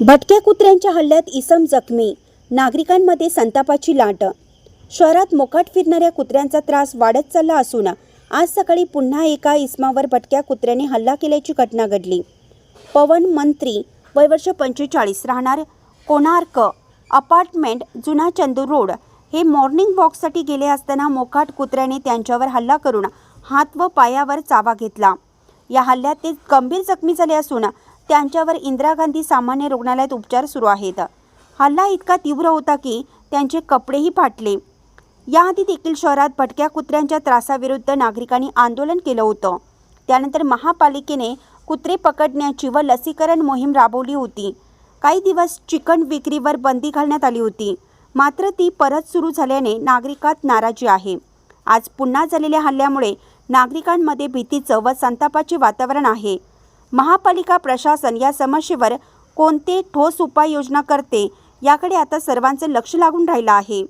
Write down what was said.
भटक्या कुत्र्यांच्या हल्ल्यात इसम जखमी. नागरिकांमध्ये संतापाची लाट. शहरात मोकाट फिरणाऱ्या कुत्र्यांचा त्रास वाढत चालला असून आज सकाळी पुन्हा एका इसमावर भटक्या कुत्र्याने हल्ला केल्याची घटना घडली. पवन मंत्री वय वर्ष पंचेचाळीस राहणार कोणार्क अपार्टमेंट जुना चंदूर रोड हे मॉर्निंग वॉकसाठी गेले असताना मोकाट कुत्र्याने त्यांच्यावर हल्ला करून हात व पायावर चावा घेतला. या हल्ल्यात ते गंभीर जखमी झाले असून त्यांच्यावर इंदिरा गांधी सामान्य रुग्णालयात उपचार सुरू आहेत. हल्ला इतका तीव्र होता की त्यांचे कपडेही फाटले. याआधी देखील शहरात भटक्या कुत्र्यांच्या त्रासाविरुद्ध नागरिकांनी आंदोलन केलं होतं. त्यानंतर महापालिकेने कुत्रे पकडण्याची व लसीकरण मोहीम राबवली होती. काही दिवस चिकन विक्रीवर बंदी घालण्यात आली होती. मात्र ती परत सुरू झाल्याने नागरिकात नाराजी आहे. आज पुन्हा झालेल्या हल्ल्यामुळे नागरिकांमध्ये भीतीचं व संतापाचे वातावरण आहे. महापालिका प्रशासन या समस्येवर कोणते ठोस उपाययोजना करते याकडे आता सर्वांचे लक्ष लागून राहिलं आहे.